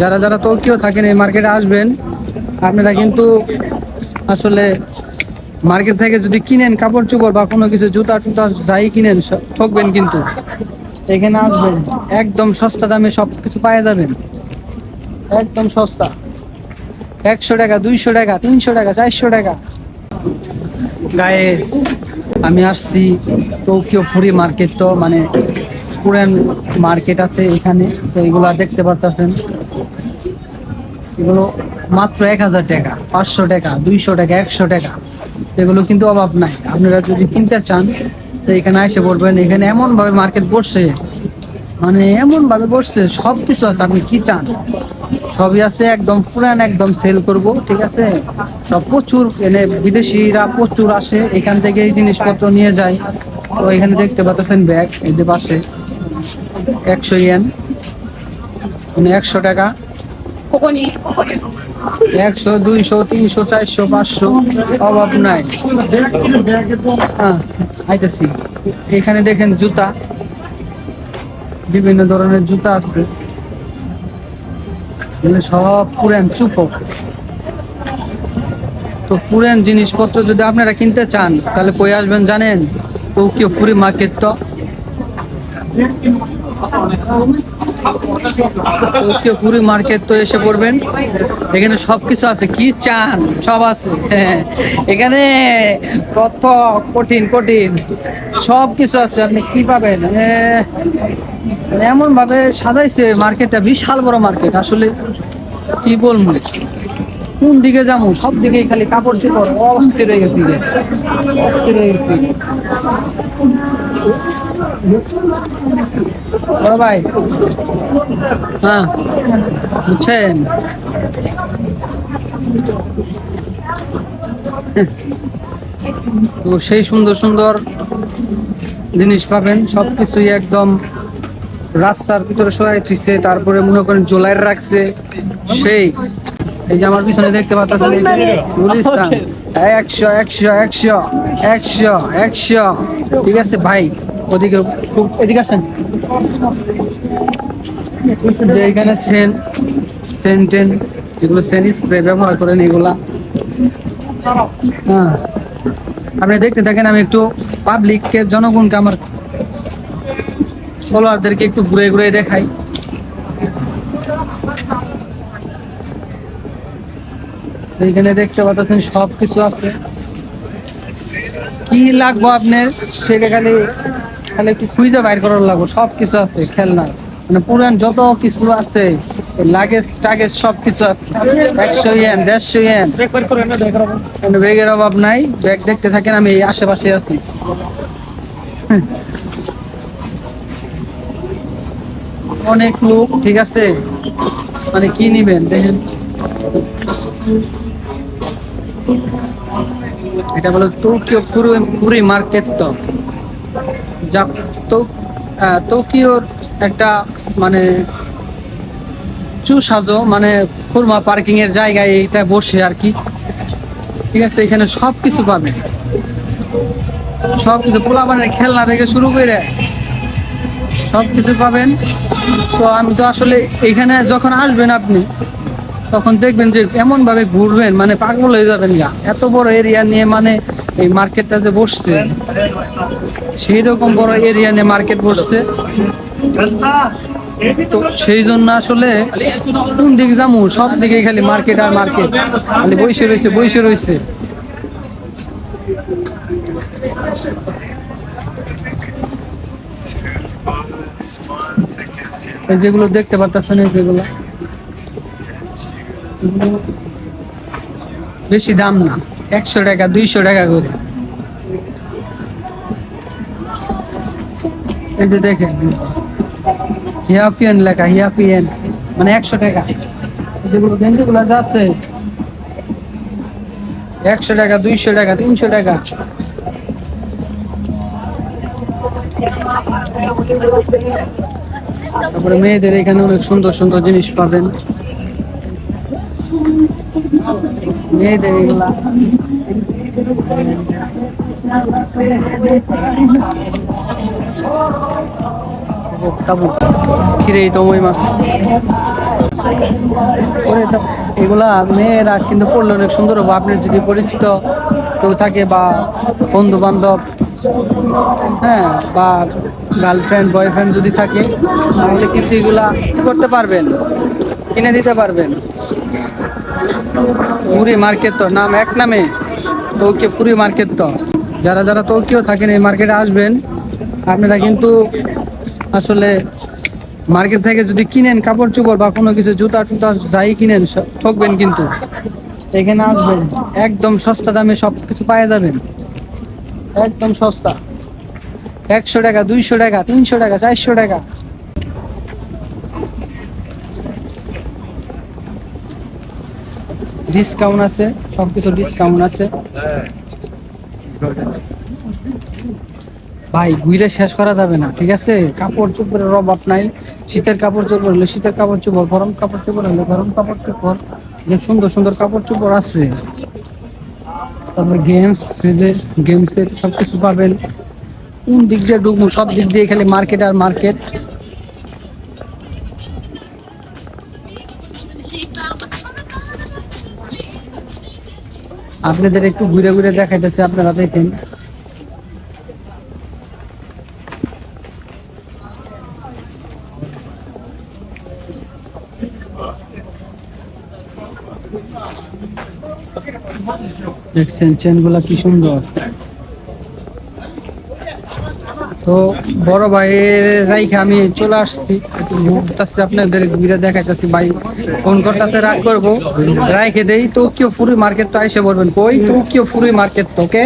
যারা যারা টোকিও থাকেন, এই মার্কেটে আসবেন, আপনারা কিন্তু আসলে মার্কেট থেকে যদি কিনেন কাপড় চোপড় বা কোনো কিছু, জুতা টুতা যাই কিনেন ঠকবেন কিন্তু। এখানে আসবেন, একদম সস্তা দামে সব কিছু পাওয়া যাবেন একদম সস্তা। একশো টাকা, দুইশো টাকা, তিনশো টাকা, চারশো টাকা। গায়ে আমি আসছি টোকিও ফুরি মার্কেট তো মানে পুরান মার্কেট আছে এখানে, তো এগুলা দেখতে পারতেছেন। এগুলো মাত্র এক হাজার টাকা, পাঁচশো টাকা, দুইশো টাকা, একশো টাকা। এগুলো কিন্তু অভাব নাই। আপনারা যদি কিনতে চান, তো এখানে এসে পড়বেন। এখানে এমন ভাবে মার্কেট বসছে মানে এমন ভাবে বসছে সব কিছু আছে। আপনি কি চান? সবই আছে, একদম পুরান, একদম সেল করব, ঠিক আছে? সব প্রচুর, এনে বিদেশিরা প্রচুর আসে, এখান থেকে এই জিনিসপত্র নিয়ে যায়। তো এখানে দেখতে পাচ্ছেন ব্যাগ, এই যে পাশে, একশো ইয়েন মানে একশো টাকা। একশো, দুইশো, তিনশো, চারশো, পাঁচশো, অভাব নাই। হ্যাঁ আইতেছি। এখানে দেখেন জুতা। বিভিন্ন ধরনের জুতা আছে। সব পুরান, চুপক। তো পুরান জিনিসপত্র যদি আপনারা কিনতে চান, তাহলে কই আসবেন জানেন? টোকিও ফুরি মার্কেট তো। ফুরি মার্কেট তো এসে পড়বেন। এখানে সব কিছু আছে। কি চান? সব আছে। এখানে কত কঠিন কঠিন। সব কিছু আছে। আপনি কি পাবেন? এমন ভাবে সাজাইছে মার্কেটটা। বিশাল বড় মার্কেট। আসলে কি বলব? কোন দিকে যাব? সব দিকে খালি কাপড় চোপড়। অস্থির হয়ে গেছি অস্থির হয়ে গেছি। ভাই। হ্যাঁ বুঝছেন? তো সেই সুন্দর সুন্দর জিনিস পাবেন, সবকিছুই একদম রাস্তার ভিতরে সরাই থুইছে তারপরে মনে করেন জোলাইয়ের রাখছে, সেই। এই যে আমার পিছনে দেখতে পাচ্ছেন গুলিস্তান একশো একশো একশো একশো একশো। ঠিক আছে ভাই ওদিকে খুব এদিকে আসেন। যে এখানে সেন সেন্টেন যেগুলো সেন স্প্রে ব্যবহার করেন এগুলা। হ্যাঁ। আপনি দেখতে থাকেন আমি একটু পাবলিককে জনগণকে আমার ফলোয়ারদেরকে একটু ঘুরে ঘুরে দেখাই। এইখানে দেখতে পাচ্ছেন সব কিছু আছে। কি লাগবো আপনার? সেটা খালি খালি একটু খুঁজে বাইর করার লাগবো। সব কিছু আছে, খেলনা। মানে পুরান যত কিছু আছে লাগেজ টাগেজ সব কিছু আছে। একশো ইয়েন দেড়শো ইয়েন মানে ব্যাগের অভাব নাই। ব্যাগ দেখতে থাকেন, আমি এই আশেপাশে আছি। অনেক লোক, ঠিক আছে? মানে কি নিবেন? দেখেন। এটা বলো, টোকিও ফুরু মার্কেট তো। যা টোকিওর একটা মানে চুসাজো মানে খুরমা পার্কিং এর জায়গায় এটা বসে আর কি। ঠিক আছে, এখানে সব কিছু পাবেন সব কিছু পোলা মানে খেলনা থেকে শুরু করে সব কিছু পাবেন। তো আমি তো আসলে এখানে যখন আসবেন আপনি তখন দেখবেন যে এমন ভাবে ঘুরবেন মানে পাগল হয়ে যাবেন গা। এত বড় এরিয়া নিয়ে মানে এই মার্কেটটা যে বসছে সেই রকম বড় এরিয়া নিয়ে মার্কেট বসছে। তো সেই জন্য আসলে কোন দিক যাব, সব দিকে খালি মার্কেট আর মার্কেট খালি বসে রয়েছে বসে রয়েছে। যেগুলো দেখতে পারতেছেন যেগুলো। বেশি দাম না। একশো টাকা, দুইশো টাকা করে। এই দেখেন, হিয়াপিয়ান লেখা, হিয়াপিয়ান। মানে একশো টাকা। যেগুলো গেঞ্জিগুলো যাচ্ছে একশো টাকা, দুইশো টাকা, তিনশো টাকা। তারপরে মেয়েদের এখানে অনেক সুন্দর সুন্দর জিনিস পাবেন। মেয়েদের এগুলা। তাবু কিরে, এই মাছ। এগুলা মেয়েরা কিন্তু পড়লে অনেক সুন্দর হবে। আপনার যদি পরিচিত কেউ থাকে বা বন্ধু বান্ধব হ্যাঁ বা গার্লফ্রেন্ড, বয়ফ্রেন্ড যদি থাকে, তাহলে কিন্তু এগুলা করতে পারবেন? কিনে দিতে পারবেন। ফুরি মার্কেট তো, নাম এক নামে টোকিও ফুরি মার্কেট তো। যারা যারা টোকিও থাকেন এই মার্কেটে আসবেন, আপনারা কিন্তু আসলে মার্কেট থেকে যদি কিনেন কাপড় চোপড় বা কোনো কিছু জুতা টুতা যাই কিনেন ঠকবেন কিন্তু। এখানে আসবেন, একদম সস্তা দামে সব কিছু পাওয়া যাবেন। একদম সস্তা। একশো টাকা, দুইশো টাকা, তিনশো টাকা, চারশো টাকা। ডিসকাউন্ট আছে সব কিছু ডিসকাউন্ট আছে। ভাই ঘুরে শেষ করা যাবে না, ঠিক আছে? কাপড় চোপড়ের অভাব নাই। শীতের কাপড় চোপড় হলে শীতের কাপড় চোপড়, গরম কাপড় চোপড় হলে গরম কাপড় চোপড়। সুন্দর সুন্দর কাপড় চোপড় আছে। তারপর গেমস যে গেমসের সব কিছু পাবেন। কোন দিক দিয়ে ঢুকবো, সব দিক দিয়ে খালি মার্কেট আর মার্কেট আপনাদের একটু ঘুরে ঘুরে দেখাইতেছে আপনারা দেখেন। দেখছেন চেনগুলা কি সুন্দর। তো বড় ভাইয়ের রাইখে আমি চলে আসছি। একটু আপনাদের ঘুরে দেখাইতেছি। ভাই ফোন করতেছে, রাগ করব। রাইখে দেই, টোকিও ফুরি মার্কেট তো আইসে বলবেন, কই টোকিও ফুরি মার্কেট তো ওকে